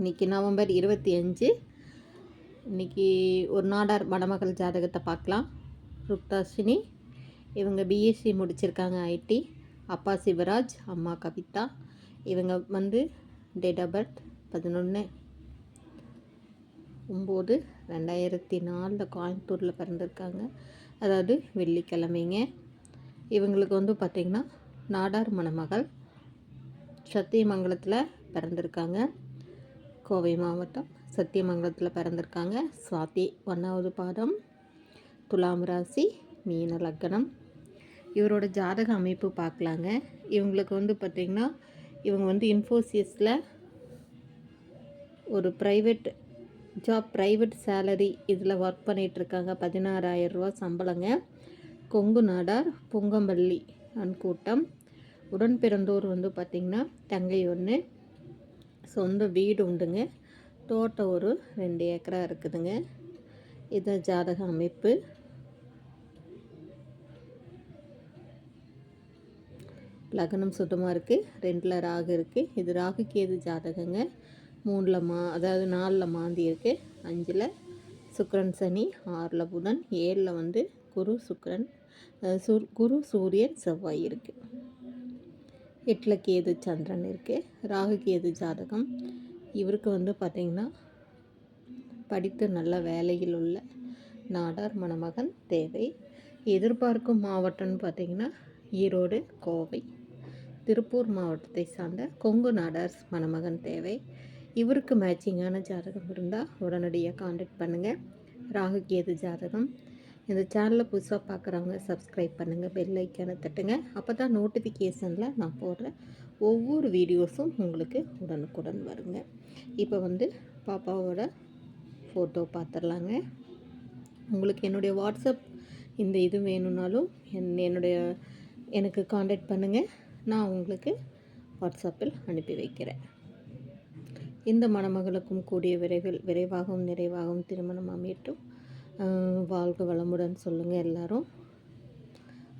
இன்றைக்கி நவம்பர் இருபத்தி அஞ்சு. இன்றைக்கி ஒரு நாடார் மணமகள் ஜாதகத்தை பார்க்கலாம். ருக்தாஷினி இவங்க பிஎஸ்சி முடிச்சிருக்காங்க ஐடி அப்பா சிவராஜ் அம்மா கவிதா. இவங்க வந்து டேட் ஆஃப் பர்த் பதினொன்று ஒம்பது ரெண்டாயிரத்தி நாலில் கோயம்புத்தூரில் பிறந்திருக்காங்க. அதாவது வெள்ளிக்கிழமைங்க. இவங்களுக்கு வந்து பார்த்திங்கன்னா நாடார் மணமகள் சத்தியமங்கலத்தில் பிறந்திருக்காங்க. கோவை மாவட்டம் சத்தியமங்கலத்தில் பிறந்திருக்காங்க. சுவாதி ஒன்றாவது பாதம் துலாம் ராசி மீன லக்கணம் இவரோட ஜாதக அமைப்பு பார்க்கலாங்க. இவங்களுக்கு வந்து பார்த்திங்கன்னா இவங்க வந்து இன்ஃபோசிஸில் ஒரு ப்ரைவேட் ஜாப் ப்ரைவேட் சேலரி இதில் ஒர்க் பண்ணிகிட்ருக்காங்க. பதினாறாயிரரூவா சம்பளங்க. கொங்கு நாடார் பொங்கம்பள்ளி அன்கூட்டம் உடன் பிறந்தோர் வந்து பார்த்திங்கன்னா தங்கை ஒன்று. சொந்த வீடு உண்டுங்க. தோட்டம் ஒரு ரெண்டு ஏக்கரா இருக்குதுங்க. இது ஜாதக அமைப்பு. லக்னம் சுத்தமாக இருக்குது ரெண்டில் ராகு இருக்குது இது ராகு கேது ஜாதகங்க? மூணில் மா அதாவது நாலில் மாந்தி இருக்குது அஞ்சில் சுக்கரன் சனி ஆறில் புதன் ஏழில் வந்து குரு சுக்கரன் குரு சூரியன் செவ்வாய் இருக்குது எட்டில் கேது சந்திரன் இருக்குது ராகு கேது ஜாதகம்? இவருக்கு வந்து பார்த்திங்கன்னா படித்து நல்ல வேலையில் உள்ள நாடார் மணமகன் தேவை. எதிர்பார்க்கும் மாவட்டம்னு பார்த்திங்கன்னா ஈரோடு கோவை. திருப்பூர் மாவட்டத்தை சார்ந்த கொங்கு நாடார் மணமகன் தேவை. இவருக்கு மேட்சிங்கான ஜாதகம் இருந்தால் உடனடியாக காண்டாக்ட் பண்ணுங்கள் ராகு கேது ஜாதகம்? இந்த சேனலை புதுசாக பார்க்குறவங்க சப்ஸ்கிரைப் பண்ணுங்கள் பெல் ஐக்கானை தட்டுங்க. அப்போ தான் நோட்டிஃபிகேஷனில் நான் போடுற ஒவ்வொரு வீடியோஸும் உங்களுக்கு உடனுக்குடன் வருங்க. இப்போ வந்து பாப்பாவோட ஃபோட்டோ பார்த்துடலாங்க உங்களுக்கு என்னுடைய வாட்ஸ்அப் இந்த இது வேணும்னாலும் என் என்னுடைய எனக்கு காண்டாக்ட் பண்ணுங்கள் நான் உங்களுக்கு வாட்ஸ்அப்பில் அனுப்பி வைக்கிறேன். இந்த மணமகளுக்கும் கூடிய விரைவில் விரைவாகவும் நிறைவாகவும் திருமணம் அமையட்டும். வாழ்க வளமுடன் சொல்லுங்கள் எல்லாரும்.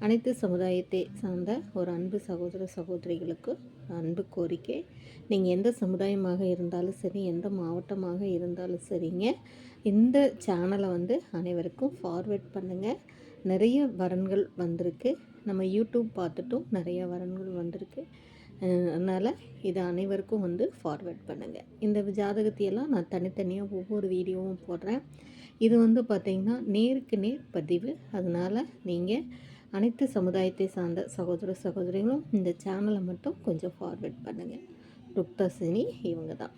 அனைத்து சமுதாயத்தை சார்ந்த ஒரு அன்பு சகோதர சகோதரிகளுக்கு அன்பு கோரிக்கை. நீங்கள் எந்த சமுதாயமாக இருந்தாலும் சரி எந்த மாவட்டமாக இருந்தாலும் சரிங்க. இந்த சேனலை வந்து அனைவருக்கும் ஃபார்வேர்ட் பண்ணுங்கள் நிறைய வரன்கள் வந்திருக்கு. நம்ம யூடியூப் பார்த்துட்டும் நிறைய வரன்கள் வந்திருக்கு. அதனால் இதை அனைவருக்கும் வந்து ஃபார்வேர்ட் பண்ணுங்கள் இந்த ஜாதகத்தையெல்லாம் நான் தனித்தனியாக ஒவ்வொரு வீடியோவும் போடுறேன். இது வந்து பார்த்திங்கன்னா நேருக்கு நேர் பதிவு. அதனால் நீங்கள் அனைத்து சமுதாயத்தை சார்ந்த சகோதர சகோதரிகளும் இந்த சேனலை மட்டும் கொஞ்சம் ஃபார்வேர்ட் பண்ணுங்கள் ருக்தசினி இவங்க தான்.